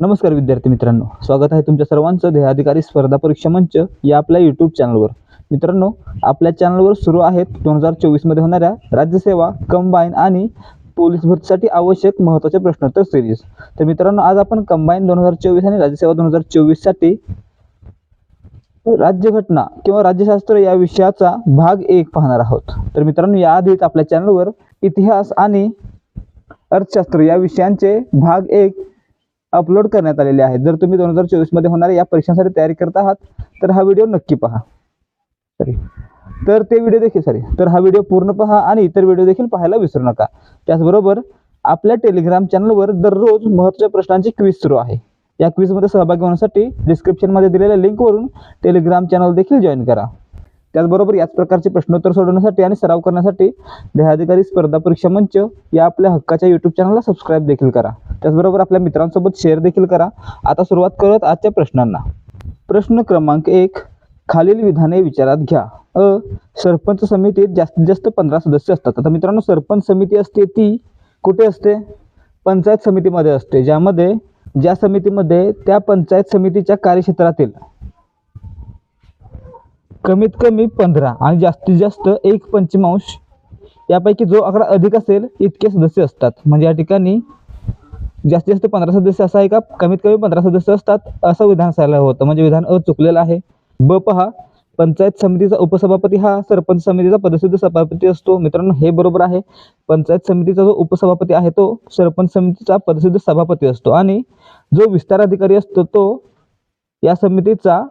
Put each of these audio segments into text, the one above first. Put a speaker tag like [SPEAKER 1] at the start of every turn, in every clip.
[SPEAKER 1] नमस्कार विद्यार्थी मित्रांनो स्वागत आहे तुमच्या सर्वांचं ध्येयाधिकारी स्पर्धा परीक्षा मंच या आपल्या यूट्यूब चॅनलवर मित्रांनो आपल्या चॅनलवर सुरू आहेत दोन हजार चोवीसमध्ये होणाऱ्या राज्यसेवा कंबाईन आणि पोलीस भरतीसाठी आवश्यक महत्त्वाचे प्रश्नोत्तर सिरीज तर मित्रांनो आज आपण कंबाईन दोन हजार चोवीस आणि राज्यसेवा दोन हजार चोवीससाठी राज्यघटना किंवा राज्यशास्त्र या विषयाचा भाग एक पाहणार आहोत. तर मित्रांनो याआधीच आपल्या चॅनलवर इतिहास आणि अर्थशास्त्र या विषयांचे भाग एक अपलोड करण्यात आलेले आहेत. जर तुम्ही दोन हजार चोवीसमध्ये होणाऱ्या या परीक्षांसाठी तयारी करत आहात तर हा व्हिडिओ नक्की पहा. सॉरी तर ते व्हिडिओ देखील सॉरी तर हा व्हिडिओ पूर्ण पहा आणि इतर व्हिडिओ देखील पाहायला विसरू नका. त्याचबरोबर आपल्या टेलिग्राम चॅनलवर दररोज महत्त्वाच्या प्रश्नांची क्विज सुरू आहे. या क्विजमध्ये सहभागी होण्यासाठी डिस्क्रिप्शनमध्ये दिलेल्या लिंकवरून टेलिग्राम चॅनल देखील जॉईन करा. त्याचबरोबर याच प्रकारचे प्रश्नोत्तर सोडवण्यासाठी आणि सराव करण्यासाठी देहाधिकारी स्पर्धा परीक्षा मंच या आपल्या हक्काच्या यूट्यूब चॅनलला सबस्क्राईब देखील करा. त्याचबरोबर आपल्या मित्रांसोबत शेअर देखील करा. आता सुरुवात करत आजच्या प्रश्नांना. प्रश्न क्रमांक एक खालील विधाने विचारात घ्या. अ सरपंच समितीत जास्तीत जास्त पंधरा सदस्य असतात. आता मित्रांनो सरपंच समिती असते ती कुठे असते? पंचायत समितीमध्ये असते ज्यामध्ये ज्या समितीमध्ये त्या पंचायत समितीच्या कार्यक्षेत्रातील कमीत कमी पंधरा आणि जास्तीत जास्त एक पंचमांश यापैकी जो आकडा अधिक असेल इतके सदस्य असतात. म्हणजे या ठिकाणी जास्तीत जास्त पंधरा सदस्य असा आहे का? कमीत कमी पंधरा सदस्य असतात असं विधान असायला होतं. म्हणजे विधान अ चुकलेलं आहे. ब पहा पंचायत समितीचा उपसभापती हा सरपंच समितीचा पदसिद्ध सभापती असतो. मित्रांनो हे बरोबर आहे. पंचायत समितीचा जो उपसभापती आहे तो सरपंच समितीचा पदसिद्ध सभापती असतो. आणि जो विस्तार अधिकारी असतो तो या समितीचा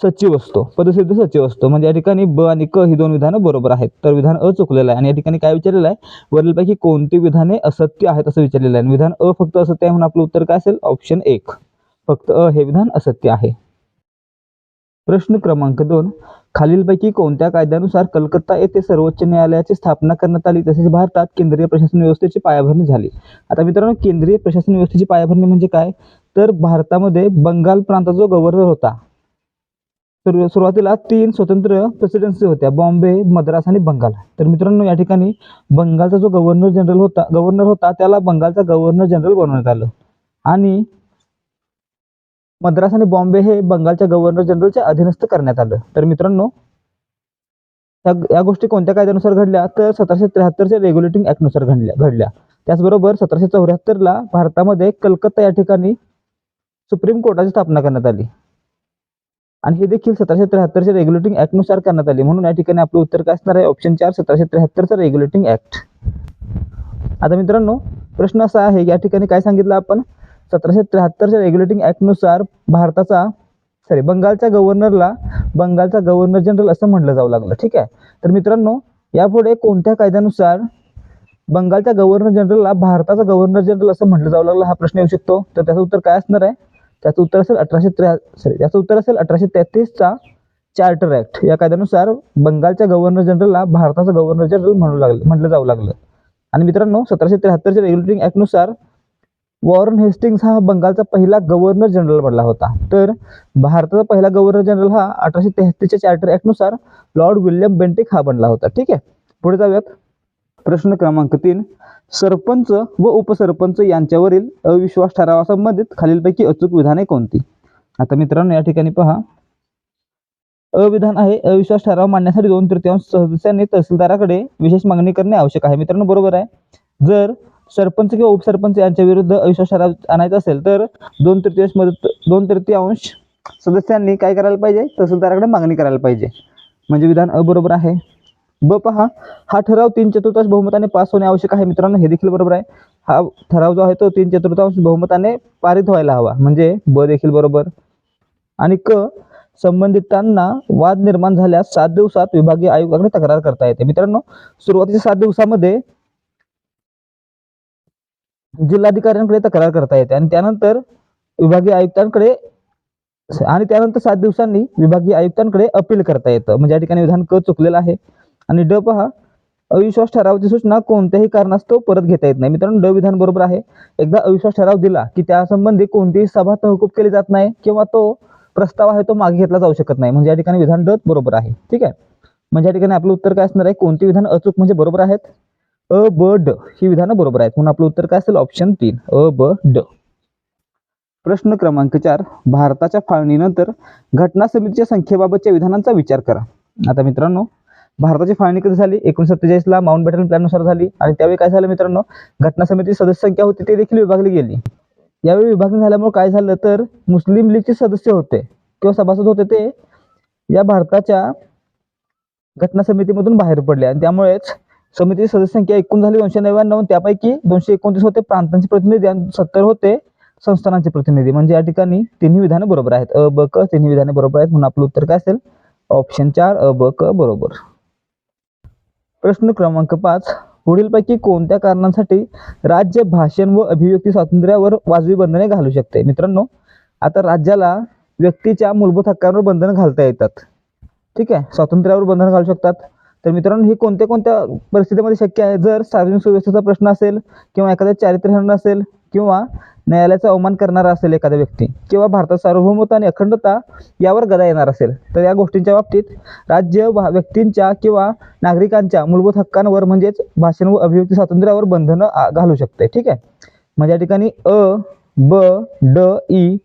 [SPEAKER 1] सचिव असतो पदसिद्ध सचिव असतो. म्हणजे या ठिकाणी ब आणि क ही दोन विधानं बरोबर आहेत. तर विधान अ चुकलेलं आहे. आणि या ठिकाणी काय विचारलेलं आहे? वरीलपैकी कोणती विधाने असत्य आहेत असं विचारलेलं आहे. विधान अ फक्त असत्य आहे म्हणून आपलं उत्तर काय असेल? ऑप्शन एक. फक्त अ हे विधान असत्य आहे. प्रश्न क्रमांक दोन. खालीलपैकी कोणत्या कायद्यानुसार कलकत्ता येथे सर्वोच्च न्यायालयाची स्थापना करण्यात आली? तसेच भारतात केंद्रीय प्रशासन व्यवस्थेची पायाभरणी झाली. आता मित्रांनो केंद्रीय प्रशासन व्यवस्थेची पायाभरणी म्हणजे काय? तर भारतामध्ये बंगाल प्रांताचा जो गव्हर्नर होता तर सुरुवातीला तीन स्वतंत्र प्रेसिडेन्सी होत्या बॉम्बे मद्रास आणि बंगाल. तर मित्रांनो या ठिकाणी बंगालचा जो गव्हर्नर जनरल होता गव्हर्नर होता त्याला बंगालचा गव्हर्नर जनरल बनवण्यात आलं. आणि मद्रास आणि बॉम्बे हे बंगालच्या गव्हर्नर जनरलच्या अधीनस्थ करण्यात आलं. तर मित्रांनो या या गोष्टी कोणत्या कायद्यानुसार घडल्या? तर सतराशे त्र्याहत्तरच्या रेग्युलेटिंग ॲक्टनुसार घडल्या घडल्या. त्याचबरोबर सतराशे चौऱ्याहत्तरला भारतामध्ये कलकत्ता या ठिकाणी सुप्रीम कोर्टाची स्थापना करण्यात आली. आणि हे देखील सतराशे त्र्याहत्तरच्या रेग्युलेटिंग ऍक्टनुसार करण्यात आली. म्हणून या ठिकाणी आपलं उत्तर काय असणार आहे? ऑप्शन चार सतराशे त्र्याहत्तरचा रेग्युलेटिंग ॲक्ट आता मित्रांनो प्रश्न असा आहे या ठिकाणी काय सांगितलं आपण? सतराशे त्र्याहत्तरच्या रेग्युलेटिंग ॲक्टनुसार भारताचा सॉरी बंगालच्या गव्हर्नरला बंगालचा गव्हर्नर जनरल असं म्हटलं जाऊ लागलं. ठीक आहे? तर मित्रांनो यापुढे कोणत्या कायद्यानुसार बंगालच्या गव्हर्नर जनरलला भारताचा गव्हर्नर जनरल असं म्हटलं जाऊ लागलं हा प्रश्न येऊ शकतो? तर त्याचं उत्तर काय असणार आहे? त्याचं उत्तर असेल अठराशे त्र्या सॉरी त्याचं उत्तर असेल अठराशे तेहतीसचा चार्टर ॲक्ट या कायद्यानुसार बंगालच्या गव्हर्नर जनरलला भारताचा गव्हर्नर जनरल म्हणू लागलं म्हटलं जाऊ लागलं. आणि मित्रांनो सतराशे त्र्याहत्तरच्या रेग्युलेटिंग ॲक्टनुसार वॉरन हेस्टिंग्स हा बंगालचा पहिला गव्हर्नर जनरल बनला होता. तर भारताचा पहिला गव्हर्नर जनरल हा अठराशे तेहतीसच्या चार्टर ॲक्टनुसार लॉर्ड विल्यम बेंटिक हा बनला होता. ठीक आहे? पुढे जाऊयात. प्रश्न क्रमांक तीन सरपंच व उपसरपंच यांच्यावरील अविश्वास ठरावासंबंधित खालीलपैकी अचूक विधाने कोणती? आता मित्रांनो या ठिकाणी पहा. अविधान आहे अविश्वास ठराव मांडण्यासाठी दोन तृतीयांश सदस्यांनी तहसीलदाराकडे विशेष मागणी करणे आवश्यक आहे. मित्रांनो बरोबर आहे. जर सरपंच किंवा उपसरपंच यांच्या विरुद्ध अविश्वास ठराव आणायचा असेल तर दोन तृतीयांश मदत दोन तृतीयांश सदस्यांनी काय करायला पाहिजे? तहसीलदाराकडे मागणी करायला पाहिजे. म्हणजे विधान अबरोबर आहे. ब पहा हा ठराव तीन चतुर्थांश बहुमताने पास होणे आवश्यक आहे मित्रांनो हे देखील बरोबर आहे. हा ठराव जो आहे तो तीन चतुर्थांश बहुमताने पारित व्हायला हवा म्हणजे ब देखील बरोबर. आणि क संबंधितांना वाद निर्माण झाल्यास सात दिवसात विभागीय आयोगाकडे तक्रार करता येते. मित्रांनो सुरुवातीच्या सात दिवसामध्ये जिल्हाधिकाऱ्यांकडे तक्रार करता येते आणि त्यानंतर विभागीय आयुक्तांकडे आणि त्यानंतर सात दिवसांनी विभागीय आयुक्तांकडे अपील करता येतं. म्हणजे या ठिकाणी विधान क चुकलेलं आहे. आणि ड पहा अविश्वास ठरावाची सूचना कोणत्याही कारणास्तव परत घेता येत नाही. मित्रांनो ड विधान बरोबर आहे. एकदा अविश्वास ठराव दिला की त्यासंबंधी कोणतीही सभा तहकूब केली जात नाही किंवा तो प्रस्ताव आहे तो मागे घेतला जाऊ शकत नाही. म्हणजे या ठिकाणी विधान ड बरोबर आहे. ठीक आहे? म्हणजे या ठिकाणी आपलं उत्तर काय असणार आहे? कोणती विधान अचूक म्हणजे बरोबर आहेत? अ ब ड ही विधानं बरोबर आहेत. म्हणून आपलं उत्तर काय असेल? ऑप्शन तीन. अ ब ड. प्रश्न क्रमांक चार. भारताच्या फाळणीनंतर घटना समितीच्या संख्येबाबतच्या विधानांचा विचार करा. आता मित्रांनो भारताची फाळणी कधी झाली? एकोणीशे सत्तेचाळीसला माउंट बॅटन प्लॅननुसार झाली. आणि त्यावेळी काय झालं मित्रांनो? घटना समिती सदस्य संख्या होती ते देखील विभागली गेली. यावेळी विभागणी झाल्यामुळे काय झालं तर मुस्लिम लीगचे सदस्य होते किंवा सभासद होते ते या भारताच्या घटना समितीमधून बाहेर पडले. आणि त्यामुळेच समितीची सदस्य संख्या एकूण झाली दोनशे नव्याण्णव. त्यापैकी दोनशे एकोणतीस होते प्रांतांचे प्रतिनिधी आणि सत्तर होते संस्थानांचे प्रतिनिधी. म्हणजे या ठिकाणी तिन्ही विधानं बरोबर आहेत. अ ब क तिन्ही विधाने बरोबर आहेत. म्हणून आपलं उत्तर काय असेल? ऑप्शन चार अ ब क बरोबर. प्रश्न क्रमांक पाच. पुढीलपैकी कोणत्या कारणांसाठी राज्य भाषण व अभिव्यक्ती स्वातंत्र्यावर वाजवी बंधने घालू शकते? मित्रांनो आता राज्याला व्यक्तीच्या मूलभूत हक्कांवर बंधनं घालता येतात. ठीक आहे? स्वातंत्र्यावर बंधनं घालू शकतात. तर मित्रांनो हे कोणत्या कोणत्या परिस्थितीमध्ये शक्य आहे? जर सार्वजनिक सुव्यवस्थेचा प्रश्न असेल किंवा एखाद्या चारित्र्यहरण असेल किंवा न्यायालयाचा अवमान करणारा असेल एखादा व्यक्ती किंवा भारतात सार्वभौमत्व आणि अखंडता यावर गदा येणार असेल तर या गोष्टींच्या बाबतीत राज्य भा- व्यक्तींच्या किंवा नागरिकांच्या मूलभूत हक्कांवर म्हणजेच भाषण व अभिव्यक्ती स्वातंत्र्यावर बंधनं घालू शकते. ठीक आहे? म्हणजे या ठिकाणी अ ब ड ई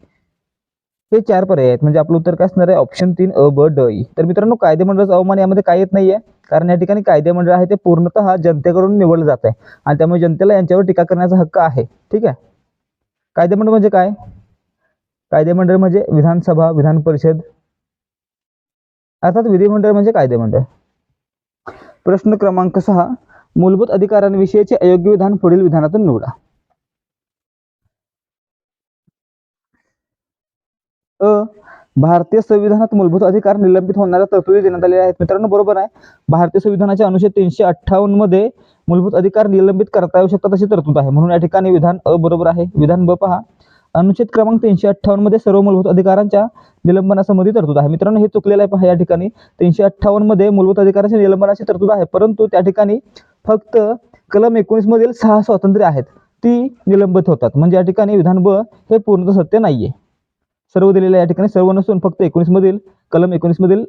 [SPEAKER 1] हे चार पर्याय आहेत. म्हणजे आपलं उत्तर काय असणार आहे? ऑप्शन तीन अ ब ड ई. तर मित्रांनो कायदेमंडळाचं अवमान यामध्ये काय येत नाहीये? कारण या ठिकाणी कायदेमंडळ आहे ते पूर्णतः जनतेकडून निवडलं जात आहे. आणि त्यामुळे जनतेला यांच्यावर टीका करण्याचा हक्क आहे. ठीक आहे? कायदेमंडळ म्हणजे काय? कायदेमंडळ म्हणजे विधानसभा विधान परिषद अर्थात विधिमंडळ म्हणजे कायदेमंडळ. प्रश्न क्रमांक सहा. मूलभूत अधिकारांविषयीचे अयोग्य विधान पुढील विधानातून निवडा. अ भारतीय संविधानात मूलभूत अधिकार निलंबित होणाऱ्या तरतुदी देण्यात आलेल्या आहेत. मित्रांनो बरोबर आहे. भारतीय संविधानाच्या अनुच्छेद तीनशे अठ्ठावन्नमध्ये मूलभूत अधिकार निलंबित करता येऊ शकतात अशी तरतूद आहे. म्हणून या ठिकाणी विधान अ बरोबर आहे. विधान ब पहा. अनुच्छेद क्रमांक तीनशे अठ्ठावन्नमध्ये सर्व मूलभूत अधिकारांच्या निलंबनासंबंधी तरतूद आहे. मित्रांनो हे चुकलेलं आहे पहा या ठिकाणी. तीनशे अठ्ठावन्नमध्ये मूलभूत अधिकारांच्या निलंबनाची तरतूद आहे. परंतु त्या ठिकाणी फक्त कलम एकोणीस मधील सहा स्वातंत्र्य आहेत. ती निलंबित होतात. म्हणजे या ठिकाणी विधान ब हे पूर्णतः सत्य नाहीये. सर्व दिलेले या ठिकाणी सर्व नसून फक्त एकोणीस मधील कलम एकोणीस मधील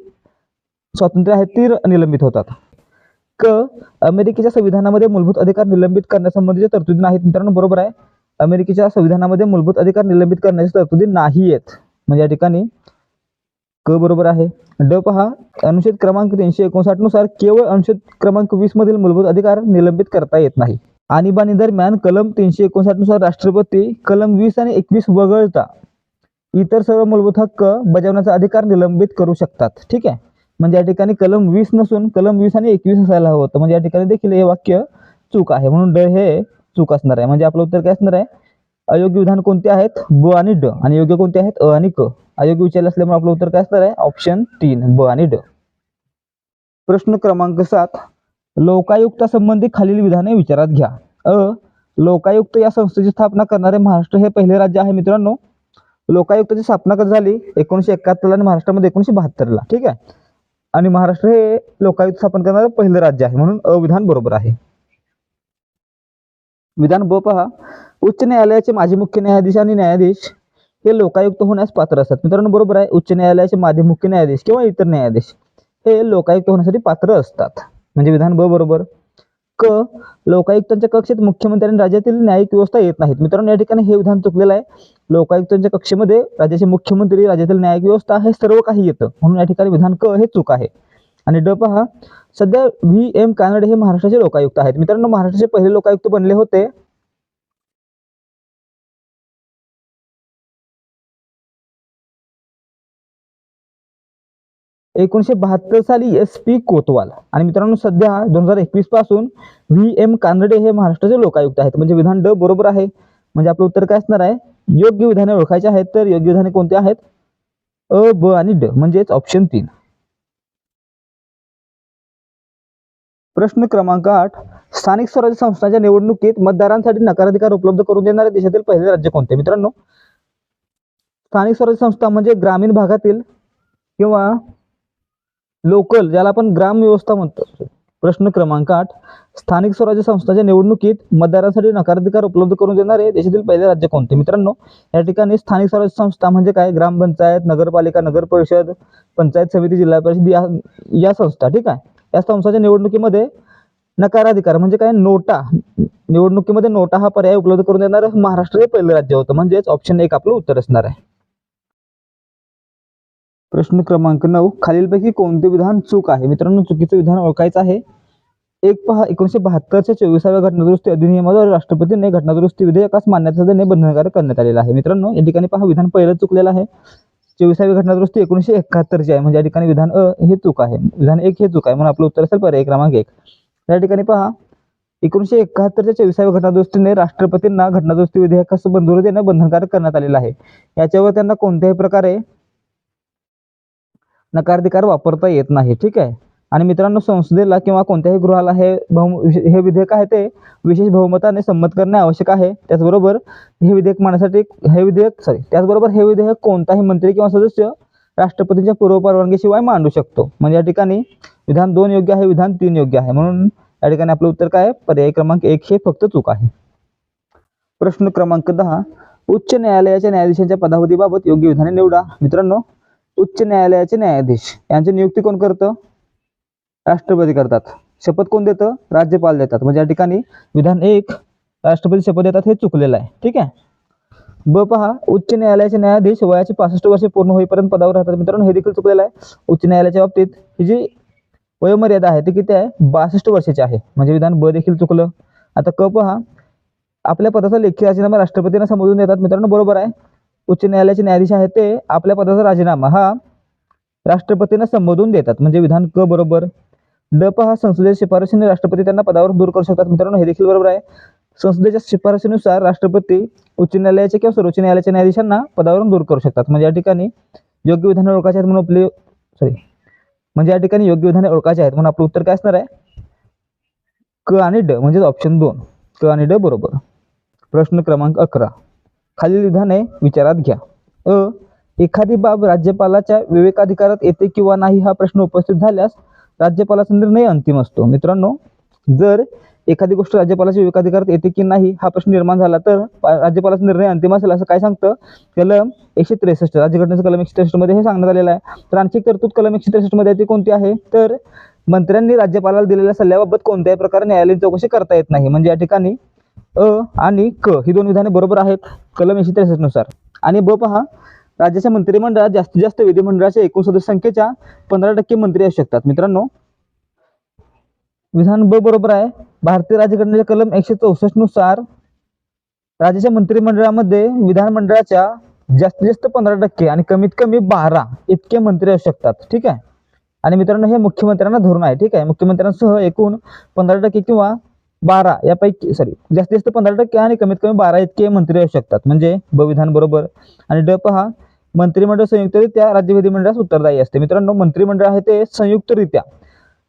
[SPEAKER 1] स्वातंत्र्य आहेत ती निलंबित होतात. क अमेरिकेच्या संविधानामध्ये मूलभूत अधिकार निलंबित करण्यासंबंधीच्या तरतुदी नाहीत. मित्रांनो बरोबर आहे. अमेरिकेच्या संविधानामध्ये मूलभूत अधिकार निलंबित करण्याच्या तरतुदी नाही आहेत. म्हणजे या ठिकाणी क बरोबर आहे. ड पहा अनुच्छेद क्रमांक तीनशे एकोणसाठनुसार केवळ अनुच्छेद क्रमांक वीस मधील मूलभूत अधिकार निलंबित करता येत नाही. आणीबाणी दरम्यान कलम तीनशे एकोणसाठनुसार राष्ट्रपती कलम वीस आणि एकवीस वगळता इतर सर्व मूलभूत हक्क बजावण्याचा अधिकार निलंबित करू शकतात. ठीक आहे? म्हणजे या ठिकाणी कलम वीस नसून कलम वीस आणि एकवीस असायला हवं होतं. म्हणजे या ठिकाणी देखील हे वाक्य चूक आहे. म्हणून ड हे चूक असणार आहे. म्हणजे आपलं उत्तर काय असणार आहे? अयोग्य विधान कोणते आहेत? ब आणि ड. आणि योग्य कोणते आहेत? अ आणि क. अयोग्य विचारले असल्यामुळे आपलं उत्तर काय असणार आहे? ऑप्शन तीन. ब आणि ड. प्रश्न क्रमांक सात. लोकायुक्तासंबंधी खालील विधाने विचारात घ्या. अ. लोकायुक्त या संस्थेची स्थापना करणारे महाराष्ट्र हे पहिले राज्य आहे मित्रांनो. लोकायुक्ताची स्थापना कधी झाली? एकोणीशे एकाहत्तरला आणि महाराष्ट्रामध्ये एकोणीशे बहात्तरला. ठीक आहे? आणि महाराष्ट्र हे लोकायुक्त स्थापन करणारं पहिलं राज्य आहे म्हणून अविधान बरोबर आहे. विधान ब पहा. उच्च न्यायालयाचे माजी मुख्य न्यायाधीश आणि न्यायाधीश हे लोकायुक्त होण्यास पात्र असतात. मित्रांनो बरोबर आहे. उच्च न्यायालयाचे माजी मुख्य न्यायाधीश किंवा इतर न्यायाधीश हे लोकायुक्त होण्यासाठी पात्र असतात. म्हणजे विधान ब बरोबर. क लोकायुक्तांच्या कक्षेत मुख्यमंत्री आणि राज्यातील न्यायिक व्यवस्था येत नाहीत. मित्रांनो या ठिकाणी हे विधान चुकलेलं आहे. लोकायुक्तांच्या कक्षेमध्ये राज्याचे मुख्यमंत्री राज्यातील न्यायिक व्यवस्था हे सर्व काही येतं. म्हणून या ठिकाणी विधान क हे चूक आहे. आणि ड पहा सध्या व्ही एम कानडे हे महाराष्ट्राचे लोकायुक्त आहेत. मित्रांनो महाराष्ट्राचे पहिले लोकायुक्त बनले होते एकोणीशे बहात्तर साली एस पी कोतवाल. आणि मित्रांनो सध्या दोन हजार एकवीसपासून व्ही एम कानडे हे महाराष्ट्राचे लोकायुक्त आहेत. म्हणजे विधान ड बरोबर आहे. म्हणजे आपलं उत्तर काय असणार आहे? योग्य विधाने ओळखायचे आहेत तर योग्य विधाने कोणते आहेत? अ ब आणि ड म्हणजेच ऑप्शन तीन. प्रश्न क्रमांक आठ. स्थानिक स्वराज्य संस्थांच्या निवडणुकीत मतदारांसाठी नकाराधिकार उपलब्ध करून देणारे देशातील पहिले राज्य कोणते? मित्रांनो स्थानिक स्वराज्य संस्था म्हणजे ग्रामीण भागातील किंवा लोकल ज्याला आपण ग्राम व्यवस्था म्हणतो. प्रश्न क्रमांक आठ स्थानिक स्वराज्य संस्थांच्या निवडणुकीत मतदारांसाठी नकाराधिकार उपलब्ध करून देणारे देशातील पहिले राज्य कोणते? मित्रांनो या ठिकाणी स्थानिक स्वराज्य संस्था म्हणजे काय? ग्रामपंचायत नगरपालिका नगर परिषद पंचायत समिती जिल्हा परिषद या या संस्था ठीक आहे? या संस्थांच्या निवडणुकीमध्ये नकाराधिकार म्हणजे काय? नोटा. निवडणुकीमध्ये नोटा हा पर्याय उपलब्ध करून देणार महाराष्ट्र हे पहिलं राज्य होतं. म्हणजेच ऑप्शन एक आपलं उत्तर असणार आहे. प्रश्न क्रमांक नऊ. खालीलपैकी कोणते विधान चूक आहे? मित्रांनो चुकीचं विधान ओळखायचं आहे. एक पहा एकोणीशे बहात्तरच्या चोवीसाव्या घटनादुरुस्ती अधिनियमाद्वारे राष्ट्रपतीने घटनादुरुस्ती विधेयकास मान्यता देणे बंधनकारक करण्यात आलेलं आहे. मित्रांनो या ठिकाणी पहा विधान पहिलं चुकलेलं आहे. चोवीसावी घटनादुरुस्ती एकोणीशे एकाहत्तरची आहे. म्हणजे या ठिकाणी विधान अ हे चूक आहे. विधान एक हे चूक आहे. म्हणून आपलं उत्तर असेल पर्याय क्रमांक एक. या ठिकाणी पहा एकोणीशे एकाहत्तरच्या चोवीसाव्या घटनादुरुस्तीने राष्ट्रपतींना घटनादुरुस्ती विधेयकास मंजुरी देणं बंधनकारक करण्यात आलेलं आहे. याच्यावर त्यांना कोणत्याही प्रकारे नकाराधिकार वापरता येत नाही ठीक आहे? आणि मित्रांनो संसदेला किंवा कोणत्याही गृहाला हे बहु हे विधेयक आहे ते विशेष बहुमताने संमत करणे आवश्यक आहे. त्याचबरोबर हे विधेयक मांडण्यासाठी हे विधेयक सॉरी त्याचबरोबर हे विधेयक कोणताही मंत्री किंवा सदस्य राष्ट्रपतींच्या पूर्व परवानगीशिवाय मांडू शकतो. म्हणजे या ठिकाणी विधान दोन योग्य आहे विधान तीन योग्य आहे. म्हणून या ठिकाणी आपलं उत्तर काय पर्याय क्रमांक एक हे फक्त चूक आहे. प्रश्न क्रमांक दहा उच्च न्यायालयाच्या न्यायाधीशांच्या पदावधीबाबत योग्य विधाने निवडा. मित्रांनो उच्च न्यायालयाचे न्यायाधीश. यांची नियुक्ती कोण करतं? राष्ट्रपती करतात. शपथ कोण देतं? राज्यपाल देतात. म्हणजे या ठिकाणी विधान एक राष्ट्रपती शपथ देतात हे चुकलेलं आहे. ठीक आहे? ब पहा उच्च न्यायालयाचे न्यायाधीश वयाचे पासष्ट वर्षे पूर्ण होईपर्यंत पदावर राहतात. मित्रांनो हे देखील चुकलेलं आहे. उच्च न्यायालयाच्या बाबतीत ही जी वयोमर्यादा आहे ती किती आहे? बासष्ट वर्षाची आहे. म्हणजे विधान ब देखील चुकलं. आता क पहा आपल्या पदाचा लेखी राजीनामा राष्ट्रपतींना समजून देतात. मित्रांनो बरोबर आहे. उच्च न्यायालयाचे न्यायाधीश आहेत ते आपल्या पदाचा राजीनामा हा राष्ट्रपतींना संबोधून देतात. म्हणजे विधान क बरोबर? ड हा संसदेच्या शिफारशीने राष्ट्रपती त्यांना पदावर दूर करू शकतात. मित्रांनो हे देखील बरोबर आहे. संसदेच्या शिफारशीनुसार राष्ट्रपती उच्च न्यायालयाचे किंवा सर्वोच्च न्यायालयाच्या न्यायाधीशांना पदावरून दूर करू शकतात. म्हणजे या ठिकाणी योग्य विधाने ओळखायचे आहेत म्हणून आपले सॉरी म्हणजे या ठिकाणी योग्य विधाने ओळखायचे आहेत म्हणून आपलं उत्तर काय असणार आहे? क आणि ड म्हणजे ऑप्शन दोन. क आणि ड बरोबर. प्रश्न क्रमांक अकरा. खालील विधाने विचारात घ्या. अ एखादी बाब राज्यपालाच्या विवेकाधिकारात येते किंवा नाही हा प्रश्न उपस्थित झाल्यास राज्यपालाचा निर्णय अंतिम असतो. मित्रांनो जर एखादी गोष्ट राज्यपालाच्या विवेकाधिकारात येते की नाही हा प्रश्न निर्माण झाला तर राज्यपालाचा निर्णय अंतिम असेल असं काय सांगतं? कलम एकशे त्रेसष्ट राज्यघटनेचं कलम एकशे त्रेसष्टमध्ये हे सांगण्यात आलेलं आहे. तर आणखी तरतूद कलम एकशे त्रेसष्टमध्ये ती कोणती आहे? तर मंत्र्यांनी राज्यपालाला दिलेल्या सल्ल्याबाबत कोणत्याही प्रकारे न्यायालयीन चौकशी करता येत नाही. म्हणजे या ठिकाणी अ आणि क ही दोन विधाने बरोबर आहेत. कलम एकशे त्रेसष्टनुसार. आणि ब पहा राज्याच्या मंत्रिमंडळात जास्तीत जास्त विधिमंडळाच्या एकूण सदस्य संख्येच्या पंधरा टक्के मंत्री असू शकतात. मित्रांनो विधान ब बरोबर आहे. भारतीय राज्यघटनेच्या कलम एकशे चौसष्टनुसार राज्याच्या मंत्रिमंडळामध्ये विधानमंडळाच्या जास्तीत जास्त पंधरा टक्के आणि कमीत कमी बारा इतके मंत्री असू शकतात. ठीक आहे? आणि मित्रांनो हे मुख्यमंत्र्यांना धोरण आहे. ठीक आहे? मुख्यमंत्र्यांसह एकूण पंधरा टक्के किंवा बारा यापैकी सॉरी जास्तीत जास्त पंधरा टक्के आणि कमीत कमी बारा इतके मंत्री असू शकतात. म्हणजे ब विधान बरोबर. आणि ड पहा मंत्रिमंडळ संयुक्तरित्या राज्य विधिमंडळास उत्तरदायी असते. मित्रांनो मंत्रिमंडळ आहे ते संयुक्तरित्या.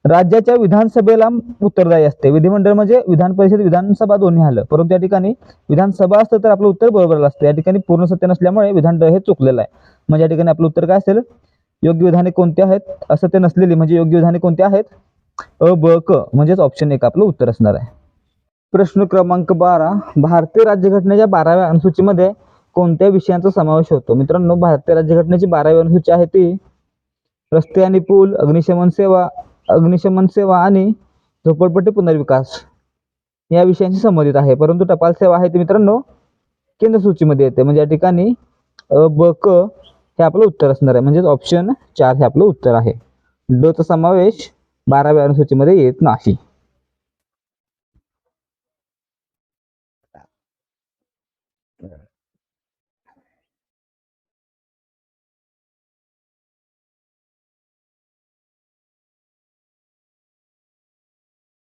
[SPEAKER 1] राज्याच्या विधानसभेला उत्तरदायी असते. विधिमंडळ म्हणजे विधान परिषद विधानसभा दोन्ही आलं. परंतु या ठिकाणी विधानसभा असतं तर आपलं उत्तर बरोबर असतं. या ठिकाणी पूर्ण सत्य नसल्यामुळे विधान हे चुकलेलं आहे. म्हणजे या ठिकाणी आपलं उत्तर काय असेल? योग्य विधाने कोणते आहेत? असं ते नसलेली म्हणजे योग्य विधाने कोणते आहेत? अ ब क म्हणजेच ऑप्शन एक आपलं उत्तर असणार आहे. प्रश्न क्रमांक बारा. भारतीय राज्यघटनेच्या बाराव्या अनुसूचीमध्ये कोणत्या विषयांचा समावेश होतो? मित्रांनो भारतीय राज्यघटनेची बारावी अनुसूची आहे ती रस्ते आणि पूल अग्निशमन सेवा अग्निशमन सेवा आणि झोपडपट्टी पुनर्विकास या विषयांशी संबंधित आहे. परंतु टपाल सेवा आहे ती मित्रांनो केंद्र सूचीमध्ये येते. म्हणजे या ठिकाणी अ ब क हे आपलं उत्तर असणार आहे. म्हणजेच ऑप्शन चार हे आपलं उत्तर आहे. ड चा समावेश बाराव्या अनुसूचीमध्ये येत नाही.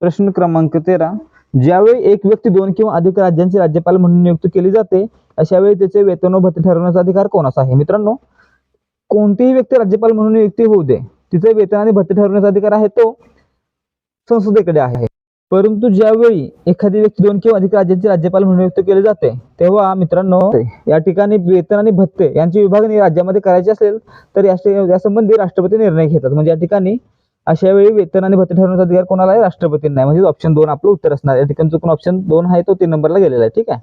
[SPEAKER 1] प्रश्न क्रमांक तेरा. ज्यावेळी एक व्यक्ती दोन किंवा अधिक राज्यांचे राज्यपाल म्हणून नियुक्त केली जाते अशा वेळी त्याचे वेतन व भत्ते ठरवण्याचा अधिकार कोणाचा आहे? मित्रांनो कोणतीही व्यक्ती राज्यपाल म्हणून नियुक्ती होऊ दे. तिचे वेतन आणि भत्ते ठरवण्याचा अधिकार आहे तो संसदेकडे आहे. परंतु ज्यावेळी एखादी व्यक्ती दोन किंवा अधिक राज्यांचे राज्यपाल म्हणून नियुक्त केले जाते तेव्हा मित्रांनो या ठिकाणी वेतन आणि भत्ते यांची विभागणी राज्यामध्ये करायची असेल तर या- संबंधी राष्ट्रपती निर्णय घेतात. म्हणजे या ठिकाणी अशा वेळी वेतन आणि भत्ते ठरवण्याचा अधिकार कोणाला आहे राष्ट्रपतींना आहे म्हणजे ऑप्शन दोन आपलं उत्तर असणार. या ठिकाणी चुकून ऑप्शन दोन आहे तो तीन नंबरला गेलेला आहे. ठीक आहे?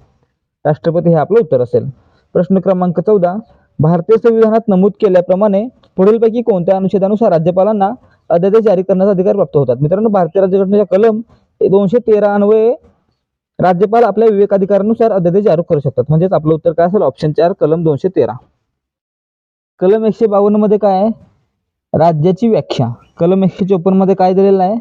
[SPEAKER 1] राष्ट्रपती हे आपलं उत्तर असेल. प्रश्न क्रमांक चौदा. भारतीय संविधानात नमूद केल्याप्रमाणे पुढीलपैकी कोणत्या अनुच्छेदानुसार राज्यपालांना अध्यादेश जारी करण्याचा अधिकार प्राप्त होतात? मित्रांनो भारतीय राज्यघटनेच्या कलम दोनशे तेरा अन्वये राज्यपाल आपल्या विवेकाधिकारानुसार अध्यादेश जारी करू शकतात. म्हणजेच आपलं उत्तर काय असेल? ऑप्शन चार कलम दोनशे तेरा. कलम एकशे बावन्नमध्ये काय आहे? राज्याची व्याख्या. कलम एकशे चोपन्नमध्ये काय दिलेलं आहे?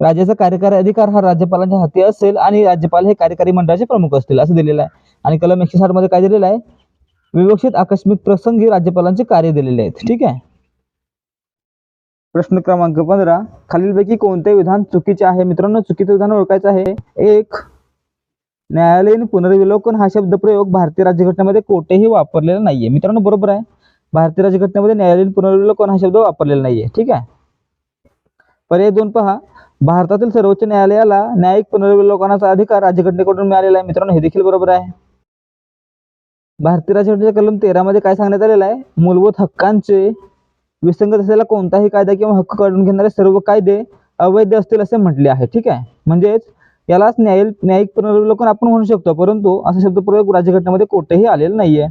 [SPEAKER 1] राज्याचा कार्यकारी अधिकार हा राज्यपालांच्या हाती असेल आणि राज्यपाल हे कार्यकारी मंडळाचे प्रमुख असतील असं दिलेलं आहे. आणि कलम एकशे साठमध्ये काय दिलेलं आहे? विवक्षित आकस्मिक प्रसंगी राज्यपालांचे कार्य दिलेले आहेत. ठीक आहे. प्रश्न क्रमांक पंधरा. खालीलपैकी कोणते विधान चुकीचे आहे? मित्रांनो चुकीचे विधान ओळखायचं आहे. एक न्यायालयीन पुनर्विलोकन हा शब्द प्रयोग भारतीय राज्यघटनेमध्ये कोठेही वापरलेला नाहीये. मित्रांनो बरोबर आहे? भारतीय राज्यघटनेमध्ये न्यायालयीन पुनर्विलोकन हा शब्द वापरलेला नाहीये. ठीक आहे? पर्याय दोन पहा. भारतातील सर्वोच्च न्यायालयाला न्यायिक पुनर्विलोकनाचा अधिकार राज्यघटनेकडून मिळालेला आहे? मित्रांनो हे देखील बरोबर आहे. भारतीय राज्यघटनेच्या कलम तेरामध्ये काय सांगण्यात आलेलं आहे? मूलभूत हक्कांचे विसंगत असलेला कोणताही कायदा किंवा हक्क काढून घेणारे सर्व कायदे अवैध असतील असे म्हटले आहे. ठीक आहे? म्हणजेच यालाच न्याय न्यायिक पुनर्विलोकन आपण म्हणू शकतो. परंतु असा शब्दप्रयोग राज्यघटनेमध्ये कोठेही आलेला नाहीये.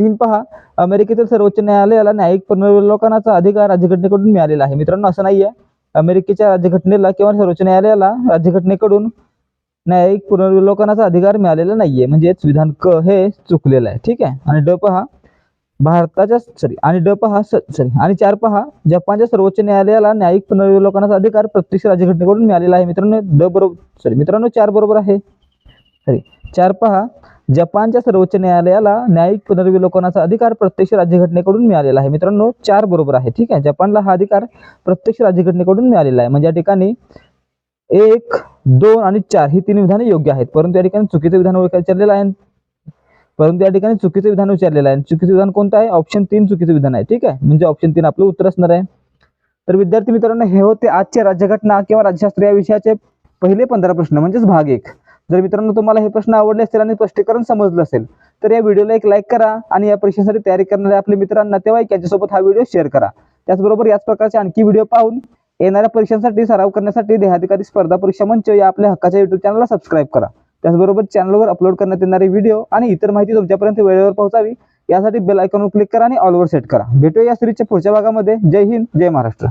[SPEAKER 1] तीन पहा अमेरिकेतील सर्वोच्च न्यायालयाला न्यायिक पुनर्विलोकनाचा अधिकार राज्यघटनेकडून मिळालेला आहे. मित्रांनो असं नाहीये. अमेरिकेच्या राज्यघटनेला किंवा सर्वोच्च न्यायालयाला राज्यघटनेकडून न्यायिक पुनर्विलोकनाचा अधिकार मिळालेला नाहीये. म्हणजेच विधान क हे चुकलेलं आहे. ठीक आहे? आणि ड पहा भारताच्या सॉरी आणि ड पहा सॉरी आणि चार पहा जपानच्या सर्वोच्च न्यायालयाला न्यायिक पुनर्वलोकनाचा अधिकार प्रत्यक्ष राज्यघटनेकडून मिळालेला आहे. मित्रांनो ड बरोबर सॉरी मित्रांनो चार बरोबर आहे. सॉरी चार पहा जपानच्या सर्वोच्च न्यायालयाला न्यायिक पुनर्विलोकनाचा अधिकार प्रत्यक्ष राज्यघटनेकडून मिळालेला आहे. मित्रांनो चार बरोबर आहे ठीक आहे? जपानला हा अधिकार प्रत्यक्ष राज्यघटनेकडून मिळालेला आहे. म्हणजे या ठिकाणी एक दोन आणि चार ही तीन विधाने योग्य आहेत. परंतु या ठिकाणी चुकीचं विधान विचारलेलं आहे. परंतु या ठिकाणी चुकीचं विधान विचारलेलं आहे. चुकीचं विधान कोणतं आहे? ऑप्शन तीन चुकीचं विधान आहे ठीक आहे? म्हणजे ऑप्शन तीन आपलं उत्तर असणार आहे. तर विद्यार्थी मित्रांनो हे होते आजचे राज्यघटना किंवा राज्यशास्त्र या विषयाचे पहिले पंधरा प्रश्न म्हणजेच भाग एक. जर मित्रांनो तुम्हाला हे प्रश्न आवडले असतील आणि स्पष्टीकरण समजलं असेल तर या व्हिडिओला एक लाईक करा आणि या परीक्षेसाठी तयारी करणाऱ्या आपले मित्रांना तेव्हा यांच्यासोबत हा व्हिडिओ शेअर करा. त्याचबरोबर याच प्रकारचे आणखी व्हिडिओ पाहून येणाऱ्या परीक्षांसाठी सराव करण्यासाठी देहाधिकारी स्पर्धा परीक्षा मंच या आपल्या हक्काच्या युट्यूब चॅनलला सबस्क्राईब करा. त्याचबरोबर चॅनलवर अपलोड करण्यात येणारे व्हिडिओ आणि इतर माहिती तुमच्यापर्यंत वेळेवर पोहोचावी यासाठी बेल आयकॉनवर क्लिक करा आणि ऑलवर सेट करा. भेटूया या सिरीजच्या पुढच्या भागामध्ये. जय हिंद जय महाराष्ट्र.